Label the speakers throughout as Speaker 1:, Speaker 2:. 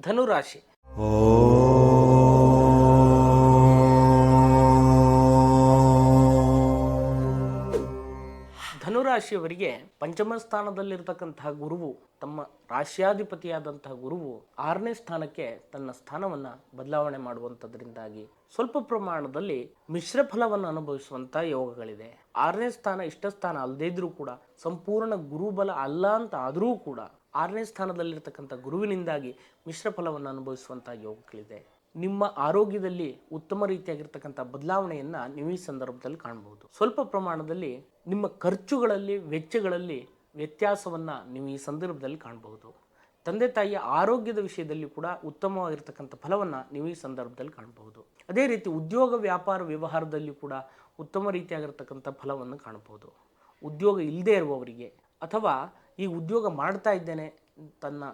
Speaker 1: ಧನುರಾಶಿ. ಧನುರಾಶಿಯವರಿಗೆ ಪಂಚಮ ಸ್ಥಾನದಲ್ಲಿರ್ತಕ್ಕಂತಹ ಗುರುವು, ತಮ್ಮ ರಾಶ್ಯಾಧಿಪತಿಯಾದಂತಹ ಗುರುವು ಆರನೇ ಸ್ಥಾನಕ್ಕೆ ತನ್ನ ಸ್ಥಾನವನ್ನ ಬದಲಾವಣೆ ಮಾಡುವಂಥದ್ರಿಂದಾಗಿ ಸ್ವಲ್ಪ ಪ್ರಮಾಣದಲ್ಲಿ ಮಿಶ್ರ ಫಲವನ್ನು ಅನುಭವಿಸುವಂತ ಯೋಗಗಳಿದೆ. ಆರನೇ ಸ್ಥಾನ ಇಷ್ಟ ಸ್ಥಾನ ಅಲ್ಲದೇ ಇದ್ರೂ ಕೂಡ, ಸಂಪೂರ್ಣ ಗುರುಬಲ ಅಲ್ಲ ಅಂತ ಆದರೂ ಕೂಡ ಆರನೇ ಸ್ಥಾನದಲ್ಲಿರ್ತಕ್ಕಂಥ ಗುರುವಿನಿಂದಾಗಿ ಮಿಶ್ರ ಫಲವನ್ನು ಅನುಭವಿಸುವಂಥ ಯೋಗಗಳಿದೆ ನಿಮ್ಮ ಆರೋಗ್ಯದಲ್ಲಿ ಉತ್ತಮ ರೀತಿಯಾಗಿರ್ತಕ್ಕಂಥ ಬದಲಾವಣೆಯನ್ನು ನೀವು ಈ ಸಂದರ್ಭದಲ್ಲಿ ಕಾಣಬಹುದು ಸ್ವಲ್ಪ ಪ್ರಮಾಣದಲ್ಲಿ ನಿಮ್ಮ ಖರ್ಚುಗಳಲ್ಲಿ, ವೆಚ್ಚಗಳಲ್ಲಿ ವ್ಯತ್ಯಾಸವನ್ನು ನೀವು ಈ ಸಂದರ್ಭದಲ್ಲಿ ಕಾಣಬಹುದು ತಂದೆ ತಾಯಿಯ ಆರೋಗ್ಯದ ವಿಷಯದಲ್ಲಿ ಕೂಡ ಉತ್ತಮವಾಗಿರ್ತಕ್ಕಂಥ ಫಲವನ್ನು ನೀವು ಈ ಸಂದರ್ಭದಲ್ಲಿ ಕಾಣಬಹುದು ಅದೇ ರೀತಿ ಉದ್ಯೋಗ ವ್ಯಾಪಾರ ವ್ಯವಹಾರದಲ್ಲಿ ಕೂಡ ಉತ್ತಮ ರೀತಿಯಾಗಿರ್ತಕ್ಕಂಥ ಫಲವನ್ನು ಕಾಣಬಹುದು ಉದ್ಯೋಗ ಇಲ್ಲದೆ ಇರುವವರಿಗೆ ಅಥವಾ ಈ ಉದ್ಯೋಗ ಮಾಡ್ತಾ ಇದ್ದೇನೆ ತನ್ನ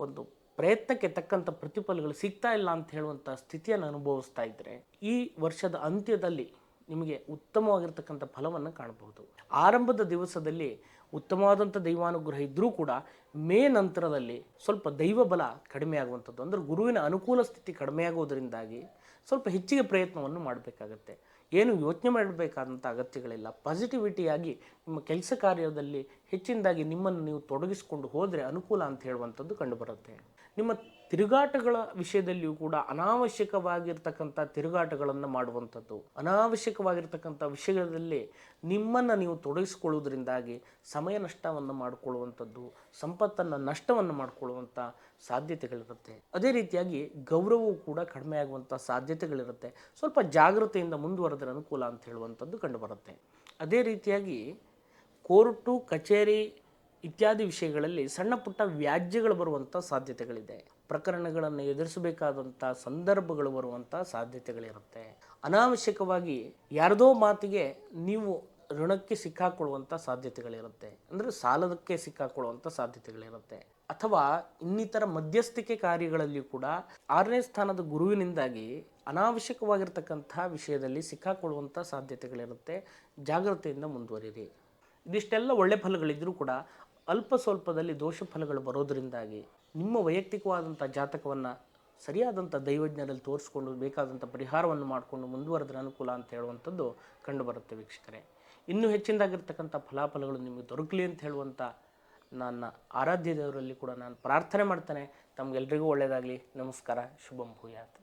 Speaker 1: ಒಂದು ಪ್ರಯತ್ನಕ್ಕೆ ತಕ್ಕಂಥ ಪ್ರತಿಫಲಗಳು ಸಿಗ್ತಾ ಇಲ್ಲ ಅಂತ ಹೇಳುವಂಥ ಸ್ಥಿತಿಯನ್ನು ಅನುಭವಿಸ್ತಾ ಇದ್ದರೆ ಈ ವರ್ಷದ ಅಂತ್ಯದಲ್ಲಿ ನಿಮಗೆ ಉತ್ತಮವಾಗಿರ್ತಕ್ಕಂಥ ಫಲವನ್ನು ಕಾಣಬಹುದು. ಆರಂಭದ ದಿವಸದಲ್ಲಿ ಉತ್ತಮವಾದಂಥ ದೈವಾನುಗ್ರಹ ಇದ್ದರೂ ಕೂಡ ಮೇ ನಂತರದಲ್ಲಿ ಸ್ವಲ್ಪ ದೈವ ಬಲ ಕಡಿಮೆ ಆಗುವಂಥದ್ದು. ಅಂದರೆ ಗುರುವಿನ ಅನುಕೂಲ ಸ್ಥಿತಿ ಕಡಿಮೆ ಆಗೋದರಿಂದಾಗಿ ಸ್ವಲ್ಪ ಹೆಚ್ಚಿಗೆ ಪ್ರಯತ್ನವನ್ನು ಮಾಡಬೇಕಾಗತ್ತೆ. ಏನು ಯೋಚನೆ ಮಾಡಬೇಕಾದಂಥ ಅಗತ್ಯಗಳಿಲ್ಲ. ಪಾಸಿಟಿವಿಟಿಯಾಗಿ ನಿಮ್ಮ ಕೆಲಸ ಕಾರ್ಯದಲ್ಲಿ ಹೆಚ್ಚಿನದಾಗಿ ನಿಮ್ಮನ್ನು ನೀವು ತೊಡಗಿಸಿಕೊಂಡು ಹೋದರೆ ಅನುಕೂಲ ಅಂತ ಹೇಳುವಂಥದ್ದು ಕಂಡುಬರುತ್ತೆ. ನಿಮ್ಮ ತಿರುಗಾಟಗಳ ವಿಷಯದಲ್ಲಿಯೂ ಕೂಡ ಅನಾವಶ್ಯಕವಾಗಿರ್ತಕ್ಕಂಥ ತಿರುಗಾಟಗಳನ್ನು ಮಾಡುವಂಥದ್ದು, ಅನಾವಶ್ಯಕವಾಗಿರ್ತಕ್ಕಂಥ ವಿಷಯದಲ್ಲಿ ನಿಮ್ಮನ್ನು ನೀವು ತೊಡಗಿಸಿಕೊಳ್ಳುವುದರಿಂದಾಗಿ ಸಮಯ ನಷ್ಟವನ್ನು ಮಾಡಿಕೊಳ್ಳುವಂಥದ್ದು, ಸಂಪತ್ತನ್ನು ನಷ್ಟವನ್ನು ಮಾಡಿಕೊಳ್ಳುವಂಥ ಸಾಧ್ಯತೆಗಳಿರುತ್ತೆ. ಅದೇ ರೀತಿಯಾಗಿ ಗೌರವವು ಕೂಡ ಕಡಿಮೆ ಆಗುವಂಥ ಸಾಧ್ಯತೆಗಳಿರುತ್ತೆ. ಸ್ವಲ್ಪ ಜಾಗೃತೆಯಿಂದ ಮುಂದುವರೆದ್ರೆ ಅನುಕೂಲ ಅಂತ ಹೇಳುವಂಥದ್ದು ಕಂಡುಬರುತ್ತೆ. ಅದೇ ರೀತಿಯಾಗಿ ಕೋರ್ಟು, ಕಚೇರಿ ಇತ್ಯಾದಿ ವಿಷಯಗಳಲ್ಲಿ ಸಣ್ಣ ಪುಟ್ಟ ವ್ಯಾಜ್ಯಗಳು ಬರುವಂಥ ಸಾಧ್ಯತೆಗಳಿದೆ. ಪ್ರಕರಣಗಳನ್ನು ಎದುರಿಸಬೇಕಾದಂಥ ಸಂದರ್ಭಗಳು ಬರುವಂಥ ಸಾಧ್ಯತೆಗಳಿರುತ್ತೆ. ಅನಾವಶ್ಯಕವಾಗಿ ಯಾರದೋ ಮಾತಿಗೆ ನೀವು ಋಣಕ್ಕೆ ಸಿಕ್ಕಾಕೊಳ್ಳುವಂಥ ಸಾಧ್ಯತೆಗಳಿರುತ್ತೆ. ಅಂದರೆ ಸಾಲದಕ್ಕೆ ಸಿಕ್ಕಾಕೊಳ್ಳುವಂಥ ಸಾಧ್ಯತೆಗಳಿರುತ್ತೆ. ಅಥವಾ ಇನ್ನಿತರ ಮಧ್ಯಸ್ಥಿಕೆ ಕಾರ್ಯಗಳಲ್ಲಿ ಕೂಡ ಆರನೇ ಸ್ಥಾನದ ಗುರುವಿನಿಂದಾಗಿ ಅನಾವಶ್ಯಕವಾಗಿರ್ತಕ್ಕಂಥ ವಿಷಯದಲ್ಲಿ ಸಿಕ್ಕಾಕೊಳ್ಳುವಂಥ ಸಾಧ್ಯತೆಗಳಿರುತ್ತೆ. ಜಾಗ್ರತೆಯಿಂದ ಮುಂದುವರಿರಿ. ಇದಿಷ್ಟೆಲ್ಲ ಒಳ್ಳೆ ಫಲಗಳಿದ್ದರೂ ಕೂಡ ಅಲ್ಪ ಸ್ವಲ್ಪದಲ್ಲಿ ದೋಷ ಫಲಗಳು ಬರೋದರಿಂದಾಗಿ ನಿಮ್ಮ ವೈಯಕ್ತಿಕವಾದಂಥ ಜಾತಕವನ್ನು ಸರಿಯಾದಂಥ ದೈವಜ್ಞರಲ್ಲಿ ತೋರಿಸ್ಕೊಂಡು ಬೇಕಾದಂಥ ಪರಿಹಾರವನ್ನು ಮಾಡಿಕೊಂಡು ಮುಂದುವರೆದ್ರೆ ಅನುಕೂಲ ಅಂತ ಹೇಳುವಂಥದ್ದು ಕಂಡುಬರುತ್ತೆ ವೀಕ್ಷಕರೇ. ಇನ್ನೂ ಹೆಚ್ಚಿನದಾಗಿರ್ತಕ್ಕಂಥ ಫಲಾಫಲಗಳು ನಿಮಗೆ ದೊರಕಲಿ ಅಂತ ಹೇಳುವಂಥ ನನ್ನ ಆರಾಧ್ಯ ದೇವರಲ್ಲಿ ಕೂಡ ನಾನು ಪ್ರಾರ್ಥನೆ ಮಾಡ್ತೇನೆ. ತಮಗೆಲ್ರಿಗೂ ಒಳ್ಳೆಯದಾಗಲಿ. ನಮಸ್ಕಾರ. ಶುಭಂ ಭೂಯಾತ್.